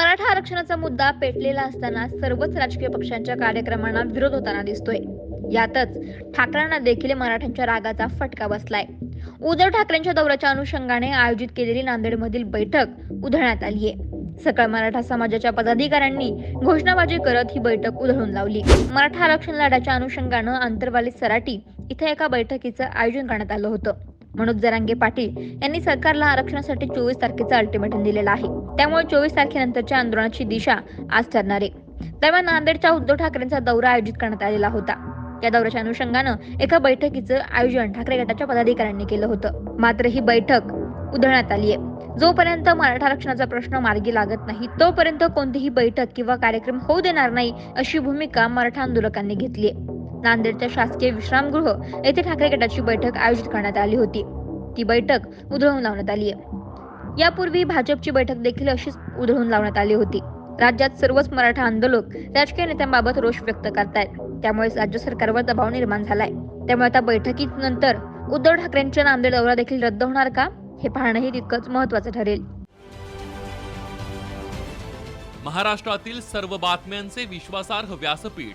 मराठा आरक्षणाचा मुद्दा पेटलेला असताना सर्वच राजकीय पक्षांच्या कार्यक्रमांना विरोध होताना दिसतोय. यातच ठाकरेंना देखील मराठ्यांच्या रागाचा फटका बसलाय. उद्धव ठाकरेंच्या दौऱ्याच्या अनुषंगाने आयोजित केलेली नांदेडमधील बैठक उधळण्यात आली आहे. सकळ मराठा समाजाच्या पदाधिकाऱ्यांनी घोषणाबाजी करत ही बैठक उधळून लावली. मराठा आरक्षण लढ्याच्या अनुषंगानं आंतरवाली सराटी इथे एका बैठकीचं आयोजन करण्यात आलं होतं. मनोज जरांगे पाटील यांनी सरकारला आरक्षणासाठी चोवीस तारखेचं अल्टिमेटम दिलेलं आहे. त्यामुळे चोवीस तारखेनंतरच्या आंदोलनाची दिशा आज ठरणार आहे. दरम्यान नांदेडच्या उद्धव ठाकरेंचा दौरा आयोजित करण्यात आलेला होता. या दौऱ्याच्या अनुषंगानं एका बैठकीचं आयोजन ठाकरे गटाच्या पदाधिकाऱ्यांनी केलं होतं. मात्र ही बैठक उधळण्यात आली आहे. जोपर्यंत मराठा आरक्षणाचा प्रश्न मार्गी लागत नाही तोपर्यंत कोणतीही बैठक किंवा कार्यक्रम होऊ देणार नाही अशी भूमिका मराठा आंदोलकांनी घेतली आहे. नांदेडच्या शासकीय विश्रामगृह येथे ठाकरे गटाची बैठक आयोजित करण्यात आली होती. ती बैठक उधळून लावण्यात आली आहे. यापूर्वी भाजपची बैठक देखील अशीच उधळून लावण्यात आली होती. राज्यात सर्वच मराठा आंदोलक राजकीय नेत्यांबाबत रोष व्यक्त करतायत. त्यामुळे राज्य सरकारवर दबाव निर्माण झालाय. त्यामुळे आता बैठकीनंतर उद्धव ठाकरेंच्या नांदेड दौरा देखील रद्द होणार का हे पाहणंही तितकंच महत्वाचं ठरेल. महाराष्ट्रातील सर्व बातम्यांचे विश्वासार्ह व्यासपीठ